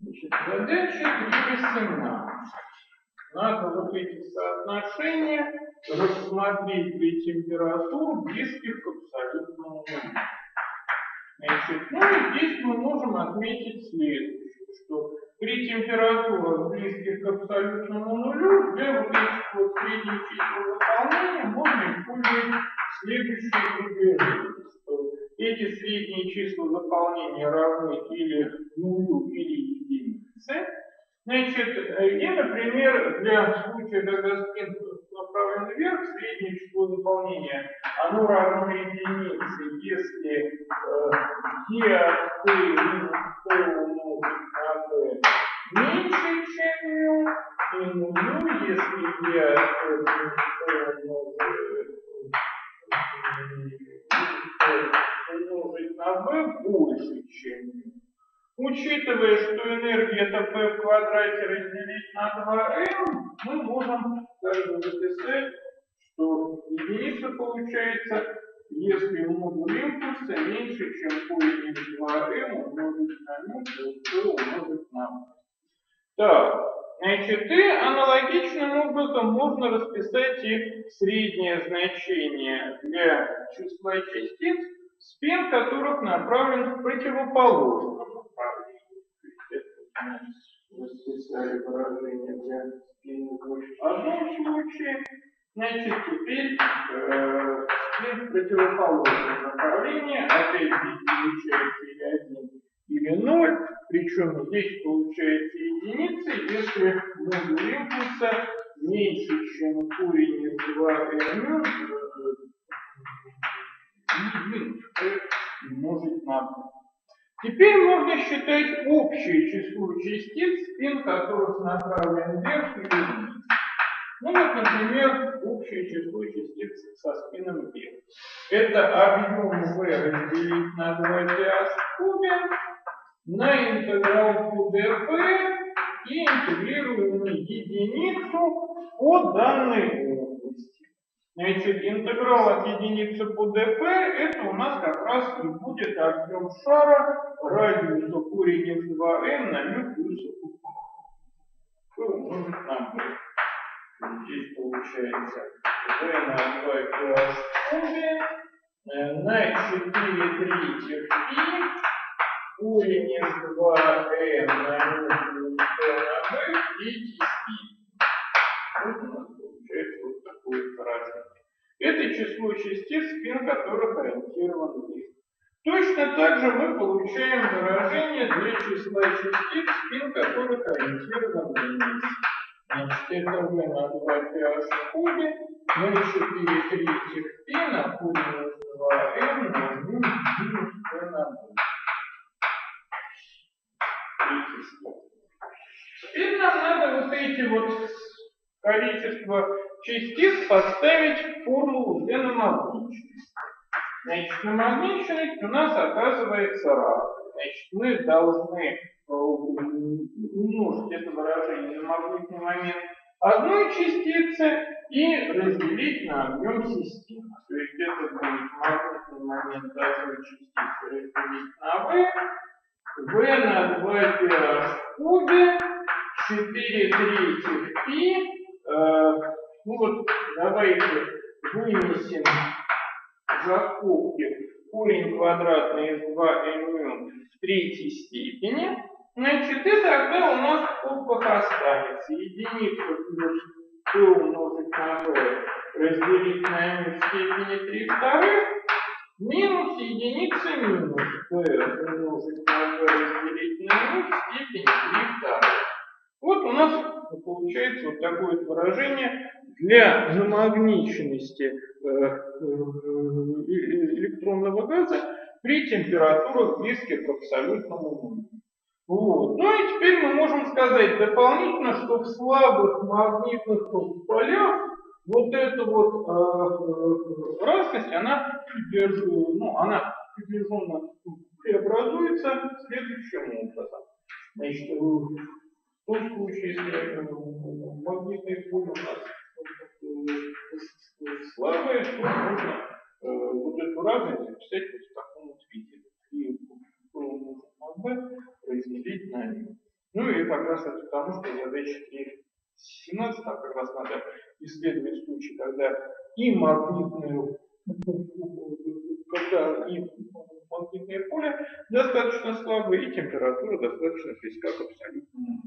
Значит, задача 3.18. Надо вот эти соотношения рассмотреть при температур близких к абсолютному нулю. Значит, ну и здесь мы можем отметить следующее, что при температурах близких к абсолютному нулю для вот этих вот средних чисел выполнения можно использовать следующее предложение, что эти средние числа заполнения равны или нулю, или единице. И, например, для случая, когда спин направлен вверх, среднее число заполнения, оно равно единице, если э, e от p минус p умножить на p меньше, чем μ, и нулю, если e от p минус p умножить на b больше. Учитывая, что энергия это p в квадрате разделить на 2m, мы можем записать, что единица получается, если модуль импульса меньше, чем корень из 2m умножить на μ плюс p умножить на m. Так, значит, и аналогичным образом можно расписать и среднее значение для числа частиц, спин которых направлен в противоположном расписали выражение для спин в одном случае, значит, теперь э, спин в противоположном направлении, опять получается или 1, или 0, причем здесь получается единица, если модуль импульса меньше, чем корень из 2 m минус умножить на 2. Теперь можно считать общее число частиц, спин которых направлен вверх или вниз. Ну вот, например, общее число частиц со спином вверх. Это объем V разделить на 2pH в кубе на интеграл QdP и интегрируем единицу по данной области. Значит, интеграл от единицы по dp это у нас как раз и будет объем шара радиуса корень из 2n на μ плюс p умножить на b. Здесь получается v на 2 pH в кубе на 4 третьих и корень из 2n на μ плюс p на b третий спин. Вот у нас получается вот такое выражение. Это число частиц, спин которых ориентирован вверх. Точно так же мы получаем выражение для числа частиц, спин которых ориентирован вниз. Значит, это v на 2 pH в кубе, на 4 третьих π на из 2m на μ минус p на b. Теперь нам надо вот эти вот количество частиц поставить формулу для намагниченности. Значит, намагниченность у нас оказывается равна. Значит, мы должны умножить это выражение на магнитный момент одной частицы и разделить на объем системы. То есть это будет магнитный момент одной частицы разделить на v, v на 2 pH в кубе, 4 третьих π, Э, ну вот давайте вынесем за корень квадратный из 2m в третьей степени. Значит, и тогда у нас в скобках останется единица плюс p умножить на b разделить на m в степени 3 вторых минус единица минус p умножить на b разделить на m в степени 3 вторых. Вот у нас получается вот такое вот выражение для намагниченности э, э, электронного газа при температурах близких к абсолютному нулю. Вот. Ну и теперь мы можем сказать дополнительно, что в слабых магнитных полях вот эта вот э, разность, она, ну, она приближенно преобразуется следующим образом. Значит, в том случае, если магнитное поле у нас слабое, то можно э, вот эту разницу записать вот в таком вот виде. И b разделить на n. Ну и как раз это потому, что задача 17 там как раз надо исследовать случаи, когда и магнитную, когда и магнитное поле достаточно слабое, и температура достаточно близка к абсолютному.